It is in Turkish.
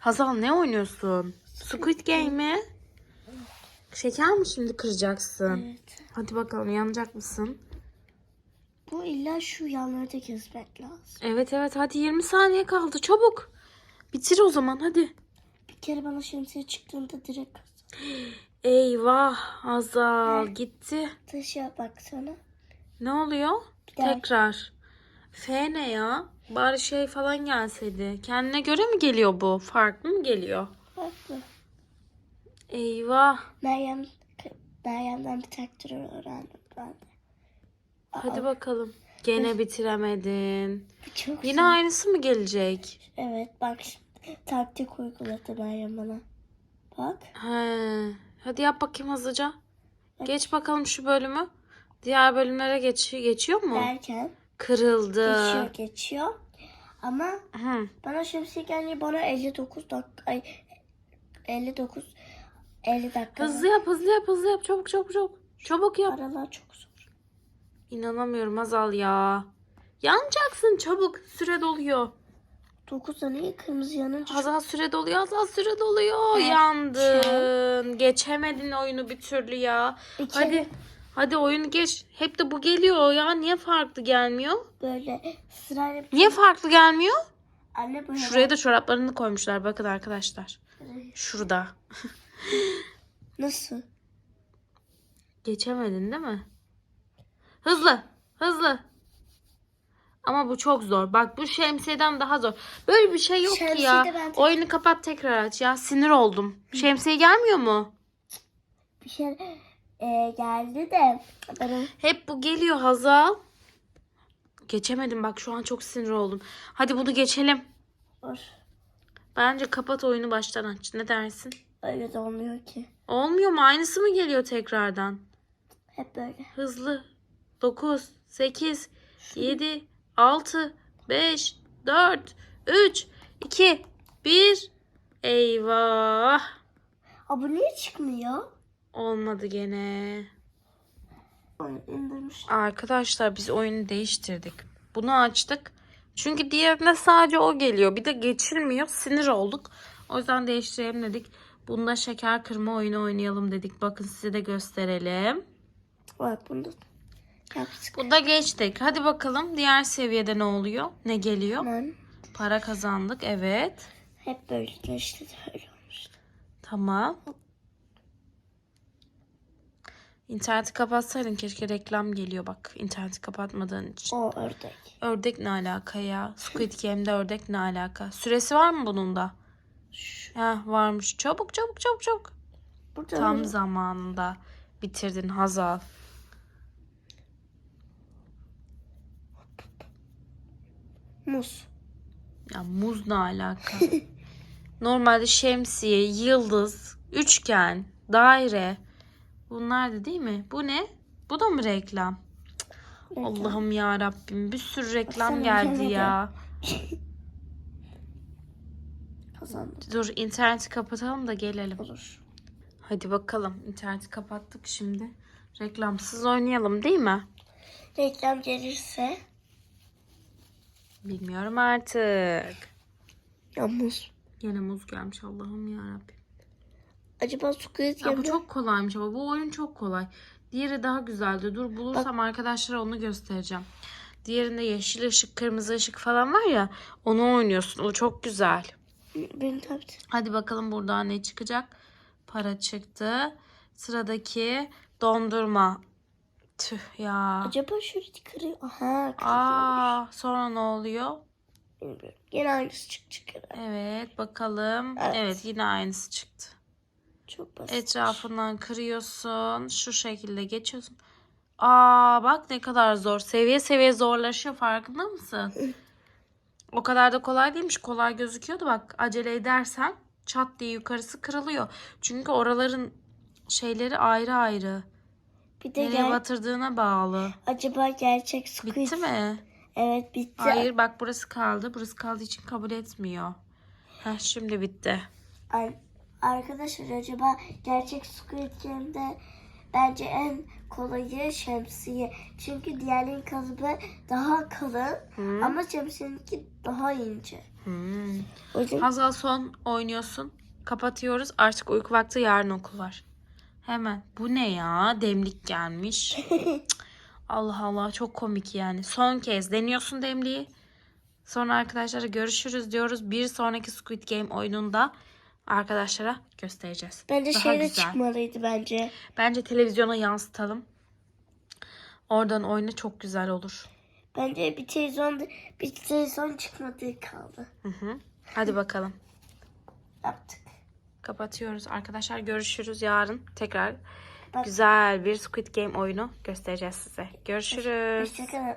Hazal ne oynuyorsun? Squid Game mi? Şeker mi şimdi kıracaksın? Evet. Hadi bakalım yanacak mısın? Bu illa şu yanları da kesmek lazım. Evet evet hadi 20 saniye kaldı çabuk. Bitir o zaman hadi. Bir kere bana şemsiye çıktığında direkt. Eyvah Hazal gitti. Taşa baksana. Ne oluyor? Bir daha. Tekrar. F ne ya? Bari şey falan gelseydi. Kendine göre mi geliyor bu? Farklı mı geliyor? Farklı. Eyvah. Meryem, Meryem'den bir takdir öğrendim ben de. Hadi bakalım. Gene bitiremedin. Çok Yine aynısı mı gelecek? Evet bak şimdi taktik uyguladı Meryem bana. Bak. He. Hadi yap bakayım hızlıca. Geç bakalım şu bölümü. Diğer bölümlere geç, geçiyor mu? Derken Kırıldı. geçiyor geçiyor. Ama Hı. bana şemsiye gelince bana 59 dakika ay 59 50 dakika. Hızlı yap hızlı yap hızlı yap. Çabuk çabuk çabuk. Çabuk yap. Aralar çok zor. İnanamıyorum Azal ya. Yanacaksın çabuk. Süre doluyor. 9 tane kırmızı yanınca Hazal süre doluyor. Hazal süre doluyor. Evet. Yandın. Geçemedin oyunu bir türlü ya. Kere Hadi. Hadi oyunu geç. Hep de bu geliyor ya. Niye farklı gelmiyor? böyle sırayla Niye farklı gelmiyor? anne böyle Şuraya da çoraplarını koymuşlar. Bakın arkadaşlar. Şurada. nasıl? Geçemedin değil mi? Hızlı. Hızlı. Ama bu çok zor. Bak bu şemsiyeden daha zor. Böyle bir şey yok ki Şemsiye ya. de ben Oyunu kapat tekrar aç ya. Sinir oldum. Şemsiye gelmiyor mu? Bir şey e, geldi de Hep bu geliyor Hazal. Geçemedim bak şu an çok sinir oldum. Hadi bunu geçelim. Dur. Bence kapat oyunu baştan aç. Ne dersin? Öyle de olmuyor ki. Olmuyor mu? Aynısı mı geliyor tekrardan? Hep böyle. Hızlı. 9, 8, 7, 6, 5, 4, 3, 2, 1. Eyvah. Niye çıkmıyor? Olmadı gene. Arkadaşlar biz oyunu değiştirdik. Bunu açtık. Çünkü diğerinde sadece o geliyor. Bir de geçilmiyor. Sinir olduk. O yüzden değiştirelim dedik. Bunda şeker kırma oyunu oynayalım dedik. Bakın size de gösterelim. Bak bunu da yaptık. Bunda geçtik. Hadi bakalım diğer seviyede ne oluyor? Ne geliyor? Aman. Para kazandık. Evet. Hep böyle geçti de öyle olmuştu. Tamam. İnterneti kapatsaydın keşke reklam geliyor bak. İnterneti kapatmadığın için. O ördek. Ördek ne alaka ya? Squid Game'de ördek ne alaka? Süresi var mı bunun da? Ha varmış. Çabuk çabuk çabuk çabuk. Burada Tam böyle- zamanında bitirdin Hazal. muz. Ya muz ne alaka? Normalde şemsiye, yıldız, üçgen, daire. Bunlar da değil mi? Bu ne? Bu da mı reklam? Reklam. Allah'ım ya Rabbim bir sürü reklam Baksana, geldi ya. Kazandım. Dur interneti kapatalım da gelelim. Olur. Hadi bakalım interneti kapattık şimdi. Reklamsız oynayalım değil mi? Reklam gelirse Bilmiyorum artık. ya muz. Yine muz gelmiş Allah'ım ya Rabbim. Acaba Squid Ya bu Game'de çok kolaymış ama bu oyun çok kolay. Diğeri daha güzeldi. Dur bulursam arkadaşlara onu göstereceğim. Diğerinde yeşil ışık, kırmızı ışık falan var ya. Onu oynuyorsun. O çok güzel. benim tabii. Hadi bakalım buradan ne çıkacak? Para çıktı. Sıradaki dondurma. Tüh ya. Acaba şöyle kırıyor. Aha kırıyor. Aa, sonra ne oluyor? Bilmiyorum. Yine aynısı çık çıkıyor. Evet bakalım. Evet. Evet. yine aynısı çıktı. Çok basit. Etrafından kırıyorsun. Şu şekilde geçiyorsun. Aa bak ne kadar zor. Seviye seviye zorlaşıyor farkında mısın? o kadar da kolay değilmiş. Kolay gözüküyordu bak. Acele edersen çat diye yukarısı kırılıyor. Çünkü oraların şeyleri ayrı ayrı. Bir de Nereye gel. batırdığına bağlı. Acaba gerçek Squid Bitti mi? Evet bitti. Hayır bak burası kaldı. Burası kaldığı için kabul etmiyor. Heh, şimdi bitti. Ay, arkadaşlar acaba gerçek Squid Game'de bence en kolayı şemsiye. Çünkü diğerlerinin kalıbı daha kalın Hı. ama şemsiyeninki daha ince. Hmm. O yüzden Hazal son oynuyorsun. Kapatıyoruz. Artık uyku vakti yarın okul var. Hemen. Bu ne ya? Demlik gelmiş. Cık. Allah Allah çok komik yani. Son kez deniyorsun demliği. Sonra arkadaşlara görüşürüz diyoruz. Bir sonraki Squid Game oyununda arkadaşlara göstereceğiz. bence Daha şeyde güzel. çıkmalıydı bence. Bence televizyona yansıtalım. Oradan oyunu çok güzel olur. Bence bir televizyon bir televizyon çıkmadığı kaldı. Hı hı. Hadi bakalım. Yaptık. Kapatıyoruz. Arkadaşlar görüşürüz yarın. Tekrar Bak- güzel bir Squid Game oyunu göstereceğiz size. Görüşürüz. Hoşçakalın.